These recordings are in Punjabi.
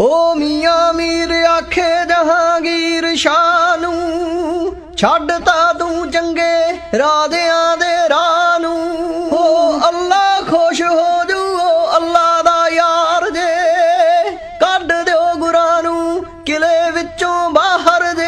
ਓ ਮੀਆਂ ਮੀਰ ਆਖੇ ਜਹਾਂਗੀਰ ਸ਼ਾਹ ਨੂੰ, ਛੱਡ ਤਾ ਦੂੰ ਚੰਗੇ ਰਾਧਿਆਂ ਦੇ ਰਾਹ ਨੂੰ। ਓ ਅੱਲਾ ਖੁਸ਼ ਹੋ ਜੂ, ਓ ਅੱਲਾ ਦਾ ਯਾਰ ਜੇ, ਕੱਢ ਦਿਓ ਗੁਰਾਂ ਨੂੰ ਕਿਲੇ ਵਿੱਚੋਂ ਬਾਹਰ ਦੇ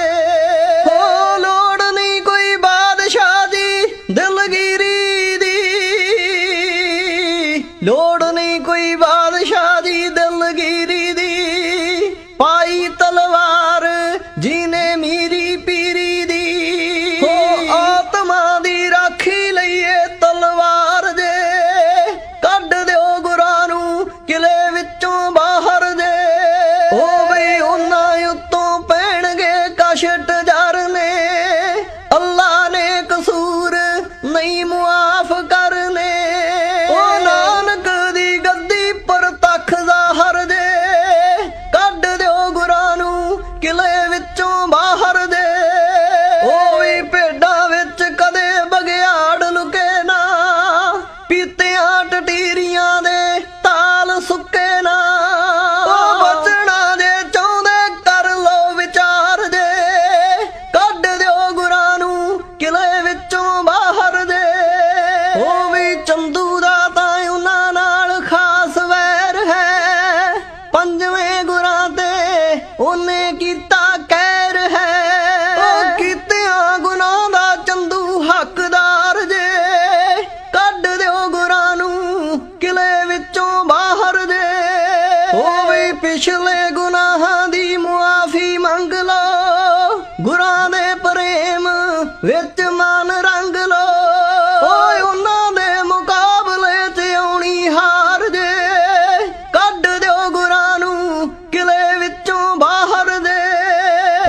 你莫发干 ਗੁਰਾਂ ਦੇ ਪ੍ਰੇਮ ਵਿੱਚ ਮਨ ਰੰਗ ਲੋ ਓਏ ਉਹਨਾਂ ਦੇ ਮੁਕਾਬਲੇ ਤੇ ਆਉਣੀ ਹਾਰ ਜੇ। ਕੱਢ ਦਿਓ ਗੁਰਾਂ ਨੂੰ ਕਿਲੇ ਵਿੱਚੋਂ ਬਾਹਰ ਦੇ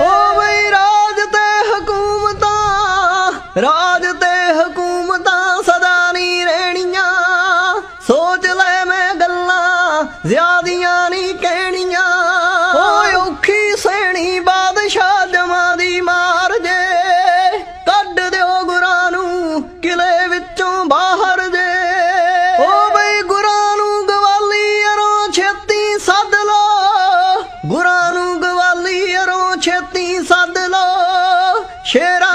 ਓ ਬਈ ਰਾਜ ਤੇ ਹਕੂਮਤਾਂ, ਰਾਜ ਤੇ ਹਕੂਮਤਾਂ ਸਦਾ ਨਹੀਂ ਰਹਿਣੀਆਂ। ਸੋਚ ਲੈ ਮੈਂ ਗੱਲਾਂ ਜ਼ਿਆਦੀ ਛੇਤੀ ਸੱਦ ਲੋ ਗੁਰਾਂ ਨੂੰ ਗਵਾਲੀਅਰੋਂ ਛੇਤੀ ਸੱਦ ਲੋ ਸ਼ੇਰਾ